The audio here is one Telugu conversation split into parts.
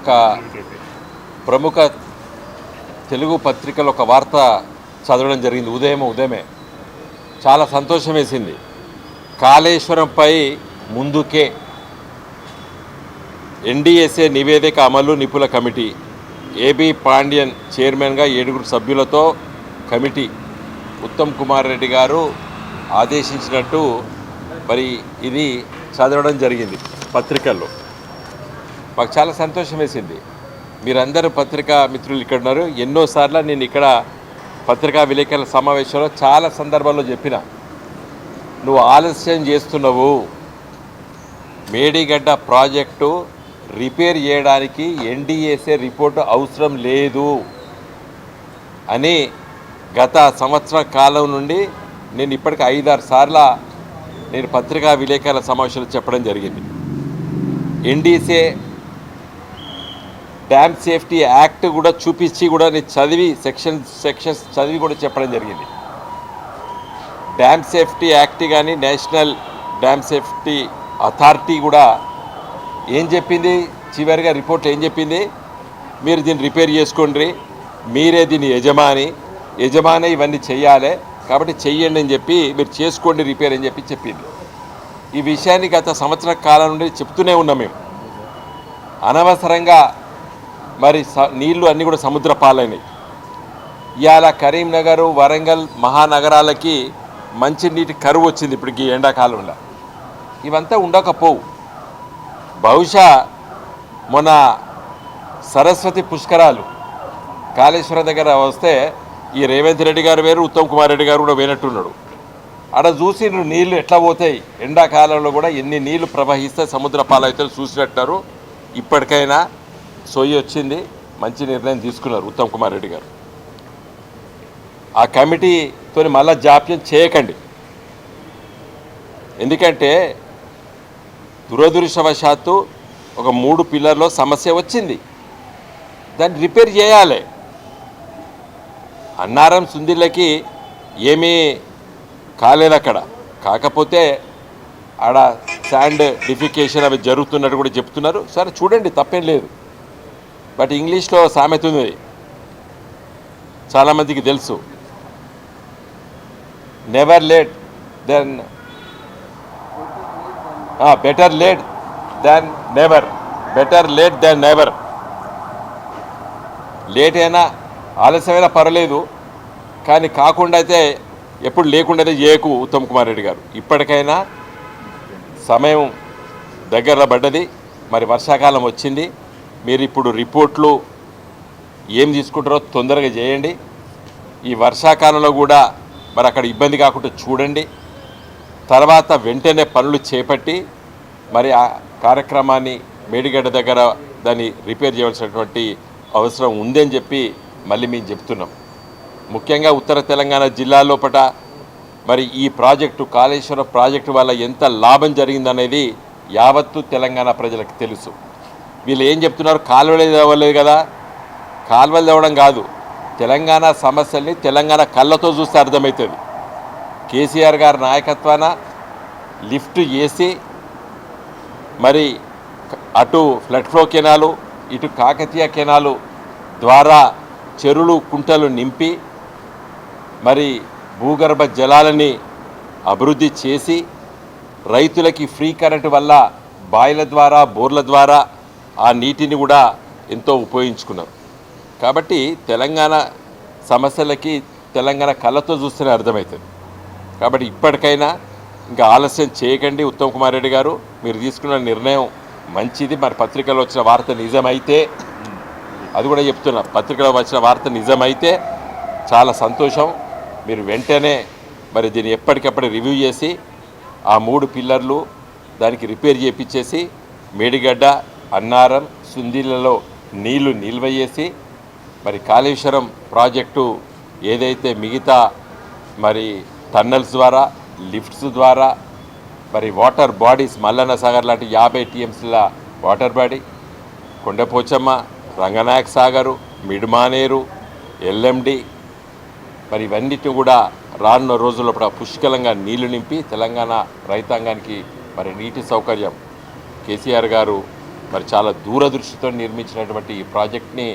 ఒక ప్రముఖ తెలుగు పత్రికలో ఒక వార్త చదవడం జరిగింది. ఉదయం ఉదయమే. చాలా సంతోషం వేసింది. కాళేశ్వరంపై ముందుకే ఎన్డీఎస్ఏ నివేదిక అమలు నిపుల కమిటీ ఏబి పాండ్యన్ చైర్మన్గా ఏడుగురు సభ్యులతో కమిటీ ఉత్తమ్ కుమార్ రెడ్డి గారు ఆదేశించినట్టు మరి ఇది చదవడం జరిగింది పత్రికల్లో. మాకు చాలా సంతోషం వేసింది. మీరందరూ పత్రికా మిత్రులు ఇక్కడ ఉన్నారు ఎన్నోసార్లు నేను ఇక్కడ పత్రికా విలేకరుల సమావేశంలో చాలా సందర్భాల్లో చెప్పిన నువ్వు ఆలస్యం చేస్తున్నావు. మేడిగడ్డ ప్రాజెక్టు రిపేర్ చేయడానికి ఎన్డీఏసే రిపోర్టు అవసరం లేదు అని గత సంవత్సర కాలం నుండి నేను ఇప్పటికి ఐదారు సార్ల నేను పత్రికా విలేకరుల సమావేశంలో చెప్పడం జరిగింది. ఎన్డీసే డ్యామ్ సేఫ్టీ యాక్ట్ కూడా చూపించి కూడా నేను చదివి సెక్షన్ సెక్షన్స్ చదివి కూడా చెప్పడం జరిగింది. డ్యామ్ సేఫ్టీ యాక్ట్ కానీ నేషనల్ డ్యామ్ సేఫ్టీ అథారిటీ కూడా ఏం చెప్పింది? చివరిగా రిపోర్ట్ ఏం చెప్పింది? మీరు దీన్ని రిపేర్ చేసుకోండి. మీరే దీని యజమాని. యజమాని ఇవన్నీ చేయాలి. కాబట్టి చెయ్యండి అని చెప్పి మీరు చేసుకోండి రిపేర్ అని చెప్పి చెప్పింది. ఈ విషయాన్ని గత సంవత్సర కాలం నుండి చెప్తూనే ఉన్నాం మేము. అనవసరంగా మరి స- నీళ్ళు అన్నీ కూడా సముద్ర పాలైనవి ఇవాళ కరీంనగర్ వరంగల్ మహానగరాలకి మంచి నీటి కరువు వచ్చింది ఇప్పుడు ఈ ఎండాకాలంలో. ఇవంతా ఉండకపోవు. బహుశా మొన్న సరస్వతి పుష్కరాలు కాళేశ్వరం దగ్గర వస్తే ఈ రేవంత్ రెడ్డి గారు వేరు ఉత్తమ్ కుమార్ రెడ్డి గారు కూడా వేనట్టున్నాడు ఆడ చూసి నీళ్ళు ఎట్లా పోతాయి? ఎండాకాలంలో కూడా ఎన్ని నీళ్ళు ప్రవహిస్తే సముద్ర పాలైతే చూసినట్టున్నారు. ఇప్పటికైనా సోయి వచ్చింది మంచి నిర్ణయం తీసుకున్నారు ఉత్తమ్ కుమార్ రెడ్డి గారు. ఆ కమిటీతో మళ్ళా జాప్యం చేయకండి. ఎందుకంటే దురదృష్టవశాత్తు ఒక మూడు పిల్లర్లో సమస్య వచ్చింది. దాన్ని రిపేర్ చేయాలి. అన్నారం సుందిళ్ళకి ఏమీ కాలేదు అక్కడ. కాకపోతే ఆడ శాండ్ డిఫికేషన్ అవి జరుగుతున్నట్టు కూడా చెప్తున్నారు. సరే చూడండి తప్పేం లేదు. బట్ ఇంగ్లీష్లో సామెత ఉంది. చాలామందికి తెలుసు. Never late then better late then never better late then never late అయినా ఆలస్యమైనా పర్లేదు కానీ కాకుండా అయితే ఎప్పుడు లేకుండా చేయకు ఉత్తమ్ కుమార్ రెడ్డి గారు. ఇప్పటికైనా సమయం దగ్గర పడ్డది. మరి వర్షాకాలం వచ్చింది. మీరు ఇప్పుడు రిపోర్ట్లు ఏం తీసుకుంటారో తొందరగా చేయండి. ఈ వర్షాకాలంలో కూడా మరి అక్కడ ఇబ్బంది కాకుండా చూడండి. తర్వాత వెంటనే పనులు చేపట్టి మరి ఆ కార్యక్రమాన్ని మేడిగడ్డ దగ్గర దాన్ని రిపేర్ చేయవలసినటువంటి అవసరం ఉందని చెప్పి మళ్ళీ మేము చెప్తున్నాం. ముఖ్యంగా ఉత్తర తెలంగాణ జిల్లా లోపట మరి ఈ ప్రాజెక్టు కాళేశ్వరం ప్రాజెక్టు వల్ల ఎంత లాభం జరిగిందనేది యావత్తు తెలంగాణ ప్రజలకు తెలుసు. వీళ్ళు ఏం చెప్తున్నారు? కాలువలు తవ్వలేదు కదా. కాలువలు తవ్వడం కాదు. తెలంగాణ సమస్యల్ని తెలంగాణ కళ్ళతో చూస్తే అర్థమవుతుంది. కేసీఆర్ గారి నాయకత్వాన లిఫ్ట్ చేసి మరి అటు ఫ్లడ్ ఫ్లో కెనాలు ఇటు కాకతీయ కెనాలు ద్వారా చెరువులు కుంటలు నింపి మరి భూగర్భ జలాలని అభివృద్ధి చేసి రైతులకి ఫ్రీ కరెంట్ వల్ల బాయిల ద్వారా బోర్ల ద్వారా ఆ నీటిని కూడా ఎంతో ఉపయోగించుకున్నారు కాబట్టి తెలంగాణ సమస్యలకి తెలంగాణ కళ్ళతో చూస్తేనే అర్థమవుతుంది కాబట్టి ఇప్పటికైనా ఇంకా ఆలస్యం చేయకండి ఉత్తమ్ కుమార్ రెడ్డి గారు. మీరు తీసుకున్న నిర్ణయం మంచిది. మరి పత్రికలో వచ్చిన వార్త నిజమైతే అది కూడా చెప్తున్నా పత్రికలో వచ్చిన వార్త నిజమైతే చాలా సంతోషం. మీరు వెంటనే మరి దీన్ని ఎప్పటికప్పుడు రివ్యూ చేసి ఆ మూడు పిల్లర్లు దానికి రిపేర్ చేపించేసి మేడిగడ్డ అన్నారం సుందీలలో నీళ్ళు నిల్వ చేసి మరి కాళేశ్వరం ప్రాజెక్టు ఏదైతే మిగతా మరి టన్నల్స్ ద్వారా లిఫ్ట్స్ ద్వారా మరి వాటర్ బాడీస్ మల్లన్న సాగర్ లాంటి యాభై టీఎంసీల water body Kondapochamma Ranganayak Sagar Mid Maneru LMD మరి ఇవన్నిటిని కూడా రానున్న రోజుల్లో పుష్కలంగా నీళ్ళు నింపి తెలంగాణ రైతాంగానికి మరి నీటి సౌకర్యం. కేసీఆర్ గారు మరి చాలా దూరదృష్టితో నిర్మించినటువంటి ఈ ప్రాజెక్ట్ని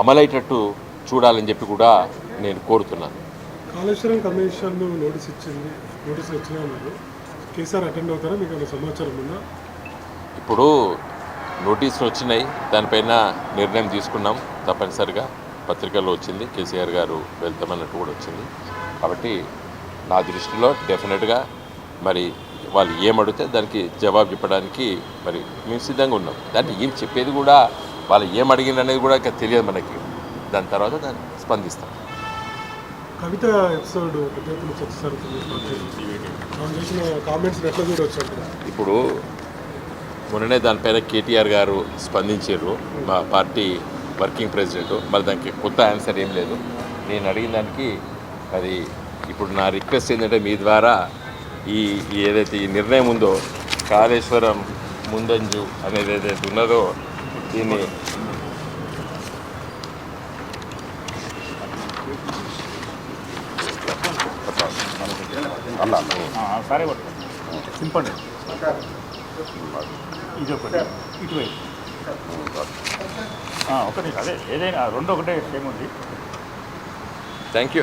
అమలయ్యేటట్టు చూడాలని చెప్పి కూడా నేను కోరుతున్నాను. కాళేశ్వరం కమిషన్ నోటీస్ ఇచ్చింది నోటీసులు వచ్చినా కేసీఆర్ అటెండ్ అవుతారా? మీకు సమాచారం ఉందా? ఇప్పుడు నోటీసులు వచ్చినాయి. దానిపైన నిర్ణయం తీసుకున్నాం. తప్పనిసరిగా పత్రికల్లో వచ్చింది. కేసీఆర్ గారు వెళ్తామన్నట్టు కూడా వచ్చింది. కాబట్టి నా దృష్టిలో డెఫినెట్గా మరి వాళ్ళు ఏమడితే దానికి జవాబు చెప్పడానికి మరి మేము సిద్ధంగా ఉన్నాం. దాన్ని ఏం చెప్పేది కూడా వాళ్ళు ఏం అడిగిన అనేది కూడా ఇంకా తెలియదు మనకి. దాని తర్వాత దాన్ని స్పందిస్తాం. కవిత ఎపిసోడ్ ఇప్పుడు మొన్ననే దానిపైన కేటీఆర్ గారు స్పందించారు. మా పార్టీ వర్కింగ్ ప్రెసిడెంట్. మరి దానికి కొత్త ఆన్సర్ ఏం లేదు. నేను అడిగిన దానికి అది ఇప్పుడు నా రిక్వెస్ట్ ఏంటంటే మీ ద్వారా ఈ ఏదైతే ఈ నిర్ణయం ఉందో కాళేశ్వరం ముందంజు అనేది ఏదైతే ఉన్నదో దీన్ని సరే సింపండి ఇది ఒకటి ఇటువైపు ఆ, ఒకటి అదే ఏదైనా రెండు ఒకటే సేమ్ ఉంది thank you